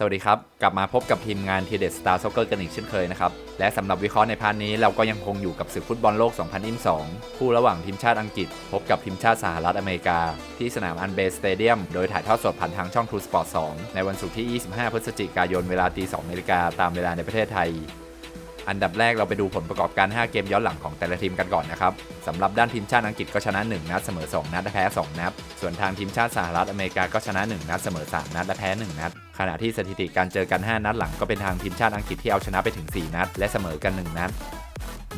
สวัสดีครับ กลับมาพบกับทีมงานทีเด็ดสตาร์ซ็อกเกอร์กันอีกเช่นเคยนะครับ และสำหรับวิเคราะห์ในพาร์ทนี้เราก็ยังคงอยู่กับศึกฟุตบอลโลก 2022 คู่ระหว่างทีมชาติอังกฤษ พบกับทีมชาติสหรัฐอเมริกา ที่สนามอันเบสสเตเดียมโดยถ่ายทอดสดผ่านทางช่อง True Sport 2 ในวันศุกร์ที่ 25 พฤศจิกายนเวลาตี2นาฬิกาตามเวลาในประเทศไทย อันดับแรกเราไปดูผลประกอบการ 5 เกมย้อนหลังของแต่ละทีมกันก่อนนะครับสำหรับด้านทีมชาติอังกฤษก็ชนะ 1 นัดเสมอ 2 นัดและแพ้ 2 นัด ส่วนทางทีมชาติสหรัฐอเมริกาก็ชนะ 1 นัดเสมอ 3 นัดและแพ้ 1 นัด ขณะที่สถิติการเจอกัน 5 นัดหลังก็เป็นทางทีมชาติอังกฤษที่เอาชนะไปถึง 4 นัด และเสมอกัน 1 นัด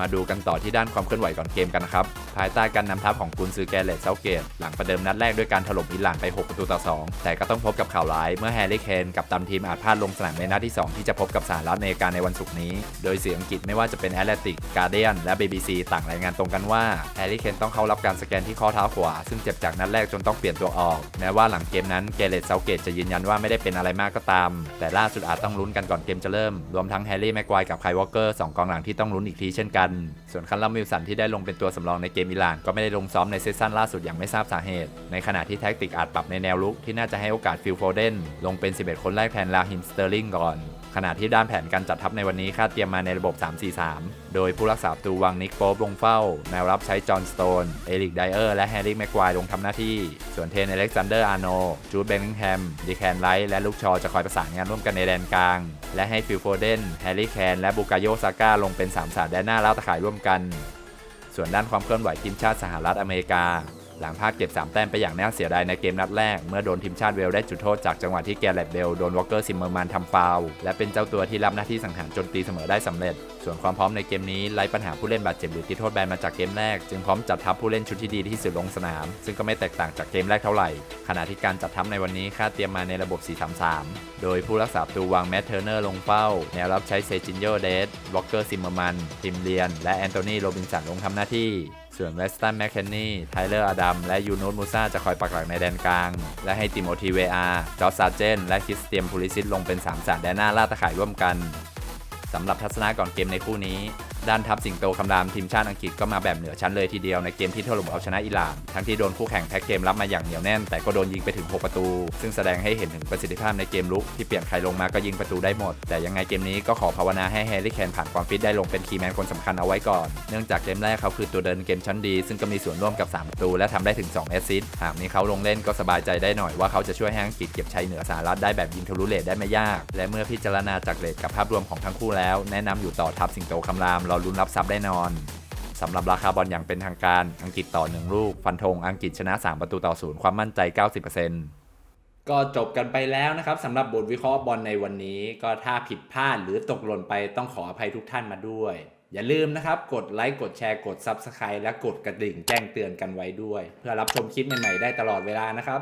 มาดูกันต่อที่ด้านความเคลื่อนไหวก่อนเกมกันนะครับ ภายใต้การนำทัพของกุนซือแกเลตเซาเกต หลังประเดิมนัดแรกด้วยการถล่มอิหร่านไป 6 ประตูต่อ 2 แต่ก็ต้องพบกับข่าวร้ายเมื่อแฮร์รี่เคนกับตามทีมอาจพลาดลงสนามในนัดที่ 2 ที่จะพบกับสหรัฐอเมริกาในวันศุกร์นี้ โดยสื่ออังกฤษไม่ว่าจะเป็นแอตแลนติกการเดียนและ BBC ต่างรายงานตรงกันว่าแฮร์รี่เคนต้องเข้ารับการสแกนที่ข้อเท้าขวา ซึ่งเจ็บจากนัดแรกจนต้องเปลี่ยนตัวออกแม้ว่าหลังเกมนั้นเกเลตเซาเกตจะยืนยันว่าไม่ได้เป็นอะไรมากก็ตาม แต่ล่าสุดอาจต้องลุ้นกันก่อนเกมจะเริ่ม รวมทั้งแฮร์รี่แม็กควายกับไควอเกอร์สองกองหลังที่ต้องลุ้นอีกทีเช่นกันส่วนคันลัมวิลสันที่ได้ลงเป็นตัวสำรองในเกมอิหร่านก็ไม่ได้ลงซ้อมในเซสชั่นล่าสุดอย่างไม่ทราบสาเหตุ ในขณะที่แท็กติกอาจปรับในแนวลุกที่น่าจะให้โอกาสฟิลโฟเดนลงเป็น 11 คนแรกแทนลาฮิมสเตอร์ลิงก่อน ขณะที่ด้านแผนการจัดทัพในวันนี้คาดเตรียมมาในระบบ 3-4-3 โดยผู้รักษาประตูวางนิกโป๊บลงเฝ้า แนวรับใช้จอห์นสโตน เอริกไดเออร์ และแฮร์รี่แม็กควายลงทำหน้าที่ ส่วนเทนอเล็กซานเดอร์อาร์โน จูดเบนนิงแฮมดีแคนไลท์และลูกชอจะคอยประสานงานร่วมกันในแดนกลาง และให้ฟิลโฟเดน แฮร์รี่แคน และบูกาโยซาก้าลงเป็นสามสาแดนหน้าล่าตะข่ายร่วมกัน ส่วนด้านความเคลื่อนไหวทีมชาติสหรัฐอเมริกา หลังพลาดเก็บ 3 แต้มไปอย่างน่าเสียดายในเกมนัดแรก เมื่อโดนทีมชาติเวลได้จุดโทษจากจังหวะที่แกเรตเบลโดนวอลเกอร์ซิมเมอร์แมนทำฟาวและเป็นเจ้าตัวที่รับหน้าที่สังหารจนตีเสมอได้สำเร็จ ส่วนความพร้อมในเกมนี้ไร้ปัญหาผู้เล่นบาดเจ็บหรือติดโทษแบนมาจากเกมแรก จึงพร้อมจัดทัพผู้เล่นชุดที่ดีที่สุดลงสนาม ซึ่งก็ไม่แตกต่างจากเกมแรกเท่าไหร่ ขณะที่การจัดทัพในวันนี้คาดเตรียมมาในระบบ 4-3-3 โดยผู้รักษาประตูวางแมตเทอร์เนอร์ลงเป้า แนวรับใช้เซจินโยเดสวอลเกอร์ซิมเมอร์มันทิมเลียน และแอนโทนีโรบินสันลงทำหน้าที่ ส่วนเวสตันแมคเคนนี่ไทเลอร์อดัม และยูนูสมูซาจะคอยปักหลักในแดนกลาง และให้ติโมธีเวอาร์จอร์ซาเจน และคริสเตียมพูลิซิตลงเป็น3สารแดนหน้าล่าตะข่ายร่วมกันสำหรับทัศนะก่อนเกมในคู่นี้ ด้านทัพสิงโตคำรามทีมชาติอังกฤษก็มาแบบเหนือชั้นเลยทีเดียวในเกมที่ถล่มเอาชนะอิหร่าน ทั้งที่โดนคู่แข่งแพ็กเกมรับมาอย่างเหนียวแน่น แต่ก็โดนยิงไปถึง 6 ประตู ซึ่งแสดงให้เห็นถึงประสิทธิภาพในเกมลุกที่เปลี่ยนใครลงมาก็ยิงประตูได้หมด แต่ยังไงเกมนี้ก็ขอภาวนาให้แฮร์รี่แคนผ่านความฟิตได้ลงเป็นคีย์แมนคนสำคัญเอาไว้ก่อน เนื่องจากเกมแรกเขาคือตัวเดินเกมชั้นดี ซึ่งก็มีส่วนร่วมกับ 3 ประตู และทำได้ถึง 2 แอสซิสต์ หากมีเขาลงเล่นก็สบายใจได้หน่อยว่าเขาจะช่วยให้อังกฤษเก็บชัยเหนือสหรัฐได้แบบยิงทะลุเลทได้ไม่ยาก และเมื่อพิจารณาจากเลทกับภาพรวมของทั้งคู่แล้วแนะนำอยู่ต่อทัพสิงโตคำรามรอลุ้นรับทรัพย์ได้นอนสำหรับราคาบอลอย่างเป็นทางการอังกฤษต่อ1ลูก ฟันธงอังกฤษชนะ 3 ประตูต่อศูนย์ความมั่นใจ 90%ก็จบกันไปแล้วนะครับสำหรับบทวิเคราะห์บอลในวันนี้ ก็ถ้าผิดพลาดหรือตกหล่นไปต้องขออภัยทุกท่านมาด้วย อย่าลืมนะครับ กดไลค์กดแชร์กด Subscribe และกดกระดิ่งแจ้งเตือนกันไว้ด้วย เพื่อรับชมคลิปใหม่ๆได้ตลอดเวลานะครับ